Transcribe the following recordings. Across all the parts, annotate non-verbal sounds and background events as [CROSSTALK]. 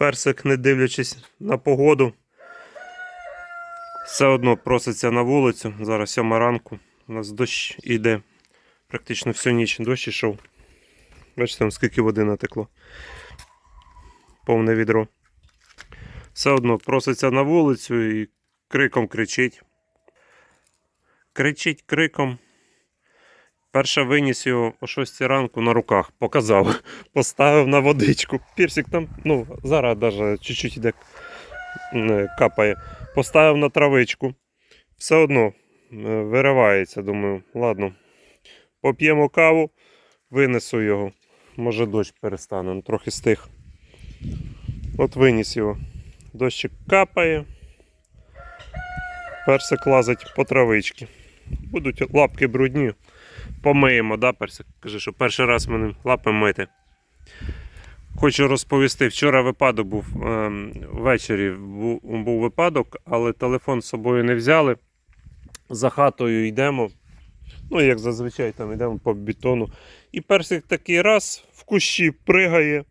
Персик, не дивлячись на погоду, все одно проситься на вулицю. Зараз сьома ранку. У нас дощ іде. Практично всю ніч дощ ішов. Бачите, скільки води натекло. Повне відро. Все одно проситься на вулицю і криком кричить. Кричить криком. Перша виніс його о 6 ранку на руках, показав, [LAUGHS] поставив на водичку. Пірсик там, ну, зараз навіть чуть-чуть іде е, капає. Поставив на травичку. Все одно е, виривається, думаю, ладно. Поп'ємо каву, винесу його. Може дощ перестане, ну, трохи стих. От виніс його. Дощик капає. Персик лазить по травичці. Будуть лапки брудні. Помиємо, да, персик? Каже, що перший раз мене лапи мити. Хочу розповісти, вчора випадок був ем, ввечері був, випадок, але телефон з собою не взяли. За хатою йдемо. Ну, як зазвичай там йдемо по бетону. І персик такий раз в кущі пригає.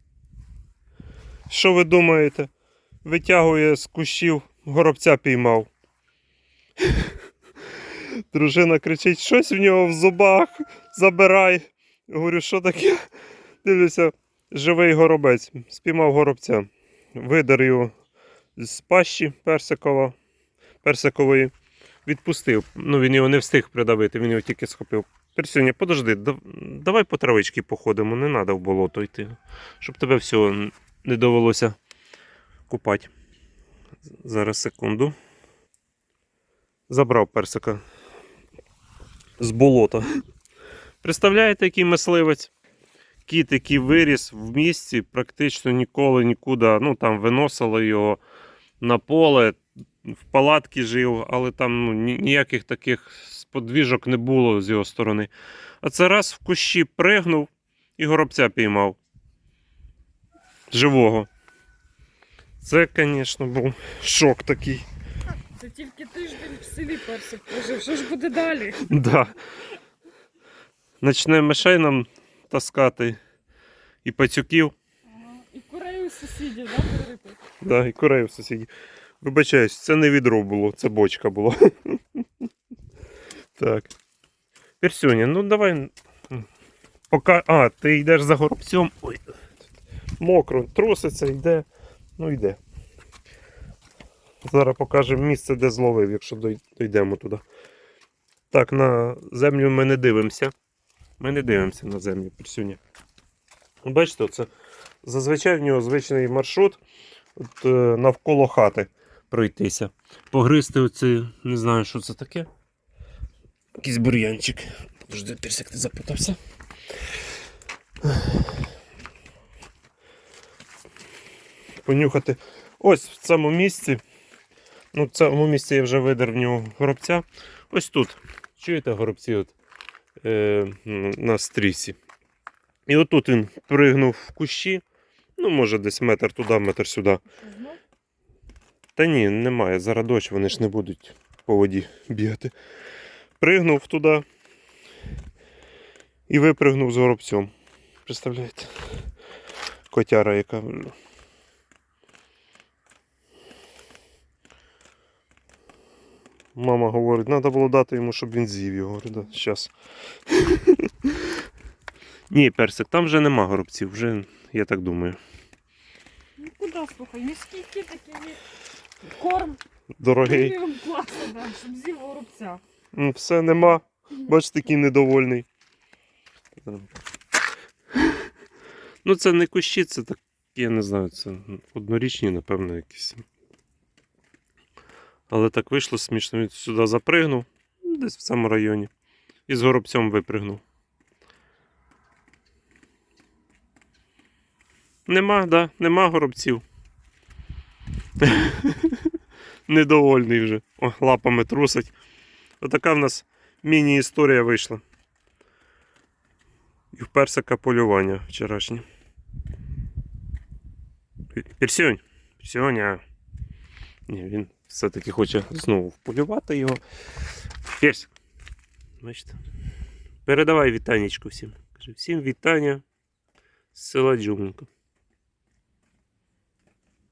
Що ви думаєте? Витягує з кущів, горобця піймав. Дружина кричить, щось в нього в зубах, забирай. Говорю, що таке? Дивлюся, живий горобець. Спіймав горобця. Видер його з пащі персикова, персикової. Відпустив. Ну, він його не встиг придавити, він його тільки схопив. Персюня, подожди, давай по травичці походимо, не треба в болото йти. Щоб тебе всього не довелося купати. Зараз секунду. Забрав персика з болота. Представляєте, який мисливець? Кіт, який виріс в місті, практично ніколи нікуди. Ну там виносили його на поле, в палатці жив, але там ну, ніяких таких сподвіжок не було з його сторони. А це раз в кущі пригнув і горобця піймав. Живого. Це, звісно, був шок такий. Це тільки тиждень в селі персик прожив. Що ж буде далі? Да. Начне мишей нам таскати і пацюків, І курей у сусідів, да, перерити? да, і курей в сусіді. Вибачаюсь, це не відро було, це бочка була. [LAUGHS] так. Персюня, ну давай. Пока. А, ти йдеш за горобцем. Ой. Мокро, труситься, йде. Ну йде. Зараз покажемо місце, де зловив, якщо дійдемо туди. Так, на землю ми не дивимося. Ми не дивимося на землю Персюня. Бачите, це зазвичай в нього звичний маршрут от, е, навколо хати пройтися. Погризти оце, не знаю, що це таке. Якийсь бур'янчик. Подожди, персик, ти запутався. Понюхати. Ось в цьому місці. Ну, в цьому місці я вже видер в нього горобця. Ось тут. Чуєте горобці от, е, на стрісі. І отут він пригнув в кущі. Ну, може, десь метр туди, метр сюди. Та ні, немає. Зараз дощ, вони ж не будуть по воді бігати. Пригнув туди і випригнув з горобцем. Представляєте? Котяра, яка. Мама говорить, треба було дати йому, щоб він з'їв його. Говорю, да, щас. [LAUGHS] Ні, персик, там вже нема горобців, вже я так думаю. Ну куди, слухай, міський кіт такий є. Корм Дорогий. преміум да, щоб з'їв горобця. Ну, Все нема. Бач, такий недовольний. Ну, це не кущі, це так, я не знаю, це однорічні, напевно, якісь. Але так вийшло смішно. Він сюди запригнув, десь в цьому районі. І з горобцем випригнув. Нема, да, нема горобців. [LAUGHS] Недовольний вже. О, лапами трусить. Отака в нас міні-історія вийшла. І в персика полювання вчорашнє. Персюнь. Персюня. Ні, він все-таки хоче знову вполювати його. Персик. Бачите? Передавай вітанечку всім. Всім вітання з села Джуманка.